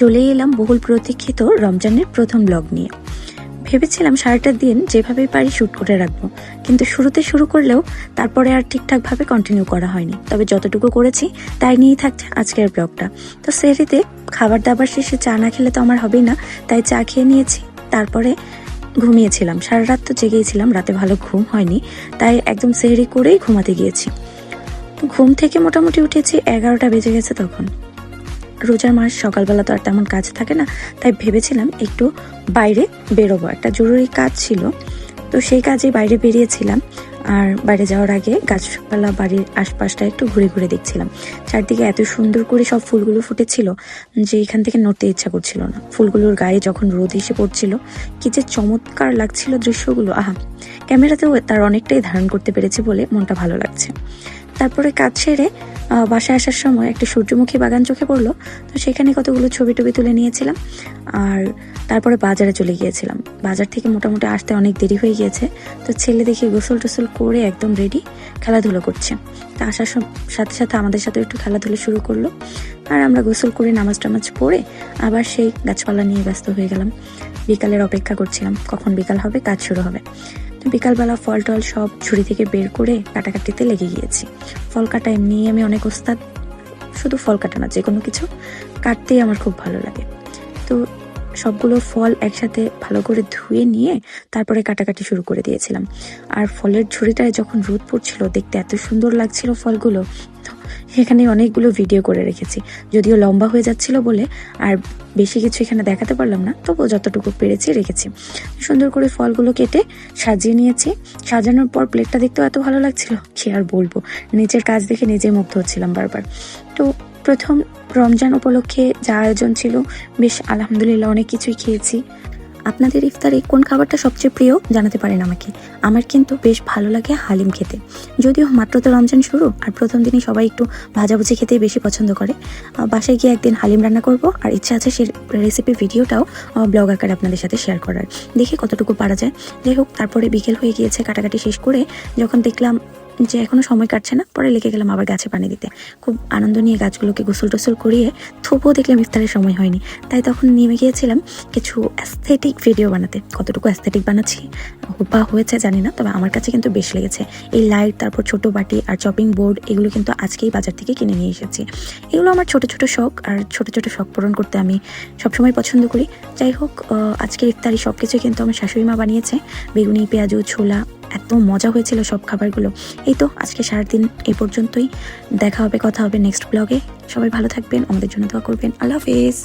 চলে এলাম বহুল প্রতীক্ষিত রমজানের প্রথম ব্লগ নিয়ে। ভেবেছিলাম সারাটা দিন যেভাবেই পারি শ্যুট করে রাখব, কিন্তু শুরুতে শুরু করলেও তারপরে আর ঠিকঠাকভাবে কন্টিনিউ করা হয়নি। তবে যতটুকু করেছি, তাই নিয়েই থাকছে আজকের ব্লগটা তো সেরিতে খাবার দাবার শেষে চা না খেলে তো আমার হবেই না, তাই চা খেয়ে নিয়েছি। তারপরে ঘুমিয়েছিলাম। সারা রাত তো জেগেইছিলাম রাতে ভালো ঘুম হয়নি, তাই একদম সেহরি করেই ঘুমাতে গিয়েছি। ঘুম থেকে মোটামুটি উঠেছি, এগারোটা বেজে গেছে তখন। রোজার মাস, সকালবেলা তো আর তেমন কাজ থাকে না, তাই ভেবেছিলাম একটু বাইরে বেরোবো। একটা জরুরি কাজ ছিল, তো সেই কাজে বাইরে বেরিয়েছিলাম, আর বাইরে যাওয়ার আগে গাছপালা বাড়ির আশপাশটা একটু ঘুরে ঘুরে দেখছিলাম। চারদিকে এত সুন্দর করে সব ফুলগুলো ফুটেছিল যে এখান থেকে নড়তে ইচ্ছা করছিল না। ফুলগুলোর গায়ে যখন রোদ এসে পড়ছিল, কি যে চমৎকার লাগছিল দৃশ্যগুলো। আহা, ক্যামেরাতেও তার অনেকটাই ধারণ করতে পেরেছে বলে মনটা ভালো লাগছে। তারপরে কাজ সেরে বাসায় আসার সময় একটা সূর্যমুখী বাগান চোখে পড়ল। তো সেখানে কতগুলো ছবি টবি তুলে নিয়েছিলাম। আর তারপরে বাজারে চলে গিয়েছিলাম। বাজার থেকে মোটামুটি আসতে অনেক দেরি হয়ে গিয়েছে। তো ছেলে দেখি গোসল টোসল করে একদম রেডি খেলাধুলো করছে। তা আসার সাথে সাথে আমাদের সাথে একটু খেলাধুলো শুরু করল। আর আমরা গোসল করে নামাজ টামাজ পড়ে আবার সেই গাছপালা নিয়ে ব্যস্ত হয়ে গেলাম। বিকালের অপেক্ষা করছিলাম, কখন বিকাল হবে, কাজ শুরু হবে। বিকালবেলা ফল টল সব ছুরি থেকে বের করে কাটাকাটিতে লেগে গিয়েছি। ফল কাটা এমনি আমি অনেক ওস্তাদ। শুধু ফল কাটা না যে কোনো কিছু কাটতেই আমার খুব ভালো লাগে। তো সবগুলো ফল একসাথে ভালো করে ধুয়ে নিয়ে তারপরে কাটাকাটি শুরু করে দিয়েছিলাম। আর ফলের ঝুড়িটায় যখন রোদ পড়ছিল, দেখতে এত সুন্দর লাগছিল ফলগুলো, সেখানে অনেকগুলো ভিডিও করে রেখেছি। যদিও লম্বা হয়ে যাচ্ছিল বলে আর বেশি কিছু এখানে দেখাতে পারলাম না, তবুও যতটুকু পেরেছি রেখেছি। সুন্দর করে ফলগুলো কেটে সাজিয়ে নিয়েছি। সাজানোর পর প্লেটটা দেখতেও এত ভালো লাগছিল, কি আর বলব? নিজের কাজ দেখে নিজে মুগ্ধ হচ্ছিলাম বারবার। তো প্রথম রমজান উপলক্ষে যা আয়োজন ছিল, বেশ আলহামদুলিল্লাহ অনেক কিছুই খেয়েছি। আপনাদের ইফতারে কোন খাবারটা সবচেয়ে প্রিয় জানাতে পারেন আমাকে। আমার কিন্তু বেশ ভালো লাগে হালিম খেতে। যদিও মাত্র তো রমজান শুরু, আর প্রথম দিনই সবাই একটু ভাজাভুজি খেতেই বেশি পছন্দ করে। বাসায় গিয়ে একদিন হালিম রান্না করব, আর ইচ্ছা আছে সেই রেসিপির ভিডিওটাও ব্লগ আকারে আপনাদের সাথে শেয়ার করার। দেখি কতটুকু পারা যায়। যাই হোক, তারপরে বিকেল হয়ে গিয়েছে, কাটাকাটি শেষ করে যখন দেখলাম যে এখনও সময় কাটছে না, পরে লেগে গেলাম আবার গাছে পানি দিতে। খুব আনন্দ নিয়ে গাছগুলোকে গোসল টোসল করিয়ে থুপও দেখলাম ইফতারের সময় হয়নি। তাই তখন নেমে গিয়েছিলাম কিছু অ্যাস্থেটিক ভিডিও বানাতে। কতটুকু অ্যাস্থেটিক বানাচ্ছি? বা হয়েছে, জানি না, তবে আমার কাছে কিন্তু বেশ লেগেছে। এই লাইট তারপর ছোট বাটি আর চপিং বোর্ড এগুলো কিন্তু আজকেই বাজার থেকে কিনে নিয়ে এসেছি। এগুলো আমার ছোট ছোট শখ, আর ছোট ছোট শখ পূরণ করতে আমি সবসময় পছন্দ করি। যাই হোক আজকের ইফতারি সব কিছু কিন্তু আমার শাশুড়ি মা বানিয়েছে। বেগুনি, পেঁয়াজু, ছোলা এত মজা হয়েছিল সব খাবারগুলো। এই তো, আজকে সারাদিন এই পর্যন্তই। দেখা হবে, কথা হবে নেক্সট ব্লগে সবাই ভালো থাকবেন, আমাদের জন্য দোয়া করবেন। আল্লাহ হাফেজ।